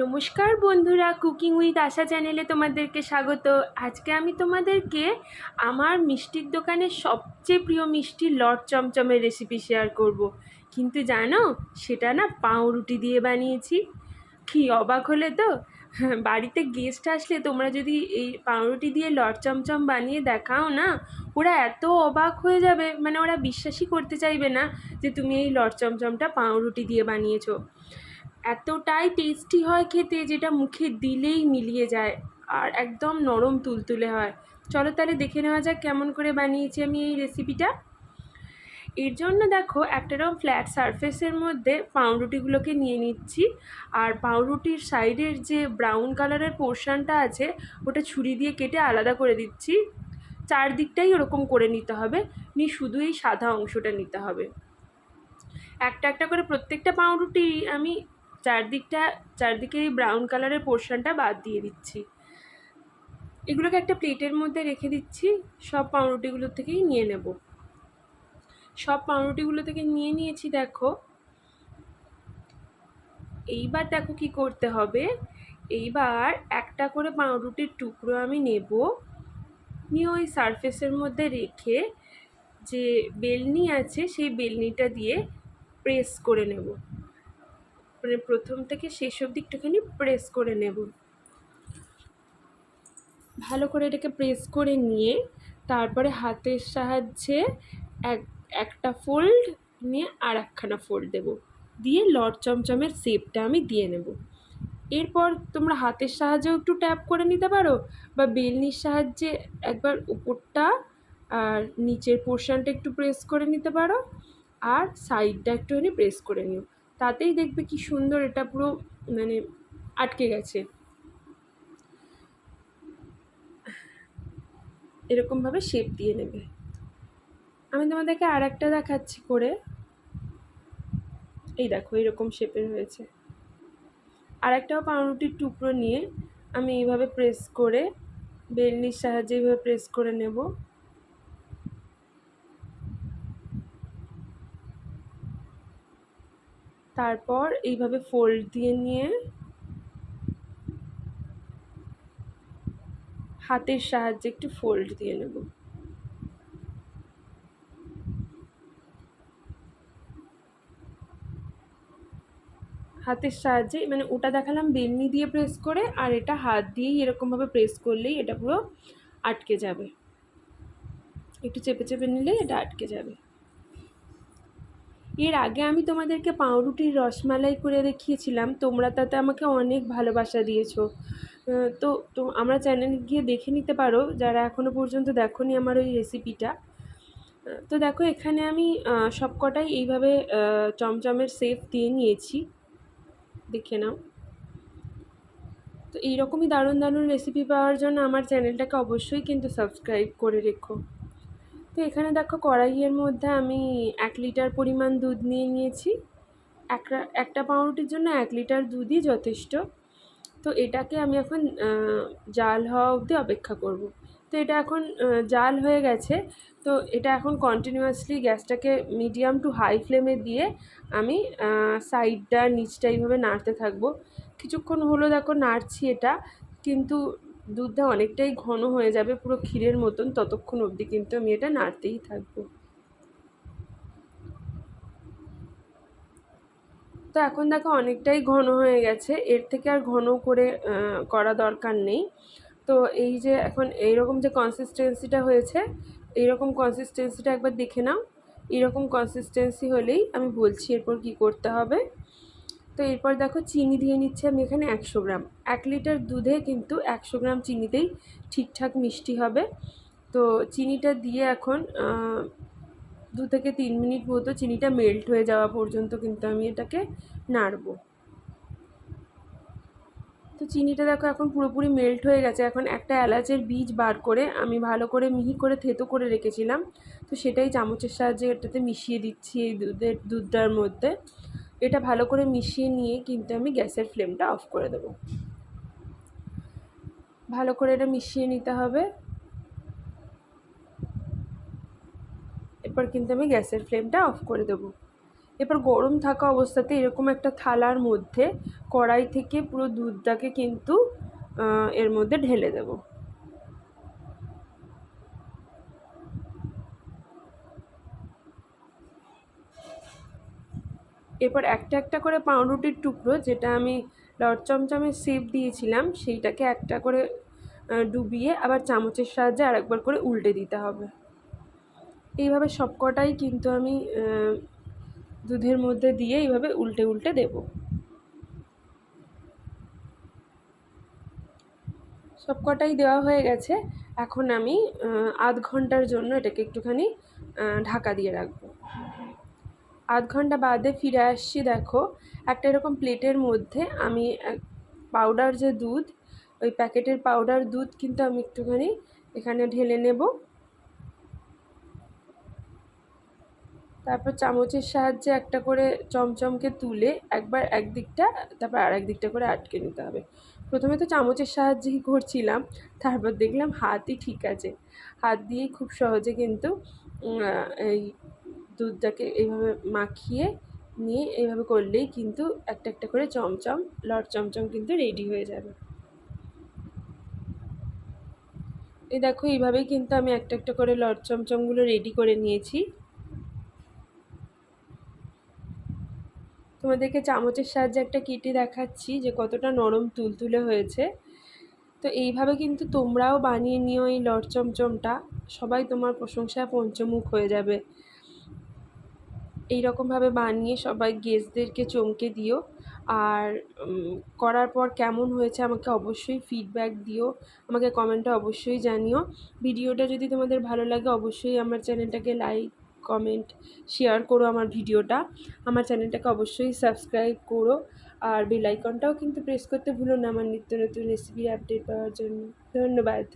নমস্কার বন্ধুরা cooking with আশা চ্যানেলে তোমাদেরকে স্বাগত। আজকে আমি তোমাদেরকে আমার মিষ্টির দোকানের সবচেয়ে প্রিয় মিষ্টি লট চমচমের রেসিপি শেয়ার করব। কিন্তু জানো, সেটা না পাউরুটি দিয়ে বানিয়েছি। কি অবাক হলে তো? বাড়িতে গেস্ট আসলে তোমরা যদি এই পাউরুটি দিয়ে লট চমচম বানিয়ে দেখাও না, ওরা এত অবাক হয়ে যাবে। মানে ওরা বিশ্বাসই করতে চাইবে না যে তুমি এই লট চমচমটা পাউরুটি দিয়ে বানিয়েছো। এতটাই টেস্টি হয় খেতে যেটা মুখে দিলেই মিলিয়ে যায় আর একদম নরম তুলতুলে হয়। চলো তাহলে দেখে নেওয়া যাক কেমন করে বানিয়েছি আমি এই রেসিপিটা এর জন্য দেখো একটা রকম ফ্ল্যাট সারফেসের মধ্যে পাউরুটিগুলোকে নিয়ে নিচ্ছি। আর পাউরুটির সাইডের যে ব্রাউন কালারের পোর্শনটা আছে, ওটা ছুরি দিয়ে কেটে আলাদা করে দিচ্ছি। চারদিকটাই ওরকম করে নিতে হবে, নিয়ে শুধু এই সাদা অংশটা নিতে হবে। একটা একটা করে প্রত্যেকটা পাউরুটি আমি চারদিকটা, চারদিকে এই ব্রাউন কালারের পোর্শনটা বাদ দিয়ে দিচ্ছি। এগুলোকে একটা প্লেটের মধ্যে রেখে দিচ্ছি, সব পাউরুটিগুলো থেকেই নিয়ে নেব। সব পাউরুটিগুলো থেকে নিয়ে নিয়েছি, দেখো। এইবার দেখো কি করতে হবে। এইবার একটা করে পাউরুটির টুকরো আমি নেব। নিয়ে ওই সারফেসের মধ্যে রেখে যে বেলনি আছে, সেই বেলনিটা দিয়ে প্রেস করে নেব। মানে প্রথম থেকে শেষ অবধি একটুখানি প্রেস করে নেব। ভালো করে এটাকে প্রেস করে নিয়ে তারপরে হাতের সাহায্যে এক, একটা ফোল্ড নিয়ে আর একখানা ফোল্ড দেব। দিয়ে লট চমচমের শেপটা আমি দিয়ে নেব। এরপর তোমরা হাতের সাহায্যেও একটু ট্যাপ করে নিতে পারো বা বেলনির সাহায্যে একবার উপরটা আর নিচের পোর্শনটা একটু প্রেস করে নিতে পারো আর সাইডটা একটুখানি প্রেস করে নিও। তাতেই দেখবে কি সুন্দর এটা পুরো মানে আটকে গেছে। এরকমভাবে শেপ দিয়ে নেবে। আমি তোমাদেরকে আর একটা দেখাচ্ছি করে। এই দেখো, এরকম শেপের হয়েছে। আর একটাও পাউরুটির টুকরো নিয়ে আমি এইভাবে প্রেস করে, বেলনির সাহায্যে এইভাবে প্রেস করে নেব। তারপর এইভাবে ফোল্ড দিয়ে নিয়ে হাতের সাহায্যে একটু ফোল্ড দিয়ে নেব। হাতের সাহায্যে মানে ওটা দেখালাম বেলনি দিয়ে প্রেস করে আর এটা হাত দিয়েই এরকমভাবে প্রেস করলেই এটা পুরো আটকে যাবে। একটু চেপে চেপে নিলেই এটা আটকে যাবে। এর আগে আমি তোমাদেরকে পাউরুটির রসমালাই করে দেখিয়েছিলাম, তোমরা তাতে আমাকে অনেক ভালোবাসা দিয়েছ। তো তো আমরা চ্যানেল গিয়ে দেখে নিতে পারো, যারা এখনও পর্যন্ত দেখোনি আমার ওই রেসিপিটা তো দেখো, এখানে আমি সব কটাই এইভাবে চমচমের সেফ দিয়ে নিয়েছি। দেখে নাও। তো এইরকমই দারুণ দারুণ রেসিপি পাওয়ার জন্য আমার চ্যানেলটাকে অবশ্যই কিন্তু সাবস্ক্রাইব করে রেখো। তো এখানে দেখো কড়াইয়ের মধ্যে আমি এক লিটার পরিমাণ দুধ নিয়ে নিয়েছি। একটা একটা পাউরুটির জন্য এক লিটার দুধই যথেষ্ট। তো এটাকে আমি এখন জাল হওয়া অবধি অপেক্ষা করব। তো এটা এখন জাল হয়ে গেছে। তো এটা এখন কন্টিনিউয়াসলি গ্যাসটাকে মিডিয়াম টু হাই ফ্লেমে দিয়ে আমি সাইডটা নিচটা এইভাবে নাড়তে থাকব। কিছুক্ষণ হলো দেখো নাড়ছি এটা, কিন্তু দুধটা অনেকটাই ঘন হয়ে যাবে পুরো ক্ষীরের মতন, ততক্ষণ অবধি কিন্তু আমি এটা নাড়তেই থাকব। তো এখন দেখো অনেকটাই ঘন হয়ে গেছে, এর থেকে আর ঘন করে করা দরকার নেই। তো এই যে এখন এইরকম যে কনসিস্টেন্সিটা হয়েছে, এইরকম কনসিস্টেন্সিটা একবার দেখে নাও। এরকম কনসিস্টেন্সি হলেই আমি বলছি এরপর কি করতে হবে। তো এরপর দেখো চিনি দিয়ে নিচ্ছি আমি এখানে একশো গ্রাম। এক লিটার দুধে কিন্তু একশো গ্রাম চিনিতেই ঠিকঠাক মিষ্টি হবে। তো চিনিটা দিয়ে এখন দু থেকে তিন মিনিট মতো চিনিটা মেল্ট হয়ে যাওয়া পর্যন্ত কিন্তু আমি এটাকে নাড়ব। তো চিনিটা দেখো এখন পুরোপুরি মেল্ট হয়ে গেছে। এখন একটা এলাচের বীজ বার করে আমি ভালো করে মিহি করে থেতো করে রেখেছিলাম। তো সেটাই চামচের সাহায্যে এটাতে মিশিয়ে দিচ্ছি এই দুধের, দুধটার মধ্যে। এটা ভালো করে মিশিয়ে নিয়ে কিন্তু আমি গ্যাসের ফ্লেমটা অফ করে দেবো। ভালো করে এটা মিশিয়ে নিতে হবে। এরপর কিন্তু আমি গ্যাসের ফ্লেমটা অফ করে দেবো। এরপর গরম থাকা অবস্থাতে এরকম একটা থালার মধ্যে কড়াই থেকে পুরো দুধটাকে কিন্তু এর মধ্যে ঢেলে দেবো। এরপর একটা একটা করে পাউরুটির টুকরো, যেটা আমি লট চমচমের শেপ দিয়েছিলাম, সেইটাকে একটা করে ডুবিয়ে আবার চামচের সাহায্যে আরেকবার করে উল্টে দিতে হবে। এইভাবে সবকটাই কিন্তু আমি দুধের মধ্যে দিয়ে এইভাবে উল্টে উল্টে দেবো। সবকটাই দেওয়া হয়ে গেছে। এখন আমি আধ ঘণ্টার জন্য এটাকে একটুখানি ঢাকা দিয়ে রাখব। আধ ঘণ্টা বাদে ফিরে আসছি, দেখো। একটা এরকম প্লেটের মধ্যে আমি পাউডার যে দুধ, ওই প্যাকেটের পাউডার দুধ কিন্তু আমি একটুখানি এখানে ঢেলে নেব। তারপর চামচের সাহায্যে একটা করে চমচমকে তুলে একবার একদিকটা তারপর আর একদিকটা করে আটকে নিতে হবে। প্রথমে তো চামচের সাহায্যেই করছিলাম তারপর দেখলাম হাতই ঠিক আছে। হাত দিয়েই খুব সহজে কিন্তু এই দুধটাকে এইভাবে মাখিয়ে নিয়ে এইভাবে করলেই কিন্তু একটা একটা করে চমচম, লট চমচম কিন্তু রেডি হয়ে যাবে। এই দেখো, এইভাবেই কিন্তু আমি একটা একটা করে লট চমচমগুলো রেডি করে নিয়েছি। তোমাদেরকে চামচের সাহায্যে একটা কেটে দেখাচ্ছি যে কতটা নরম তুলতুলে হয়েছে। তো এইভাবে কিন্তু তোমরাও বানিয়ে নিও এই লট চমচমটা। সবাই তোমার প্রশংসায় পঞ্চমুখ হয়ে যাবে। এই রকমভাবে বানিয়ে সবাই গেস্টদেরকে চমকে দিও। আর করার পর কেমন হয়েছে আমাকে অবশ্যই ফিডব্যাক দিও। আমাকে কমেন্টে অবশ্যই জানিও। ভিডিওটা যদি তোমাদের ভালো লাগে, অবশ্যই আমার চ্যানেলটাকে লাইক কমেন্ট শেয়ার করো আমার ভিডিওটা। আমার চ্যানেলটাকে অবশ্যই সাবস্ক্রাইব করো। আর বেল আইকনটাও কিন্তু প্রেস করতে ভুলো না আমার নিত্য নতুন রেসিপি আপডেট পাওয়ার জন্য। ধন্যবাদ।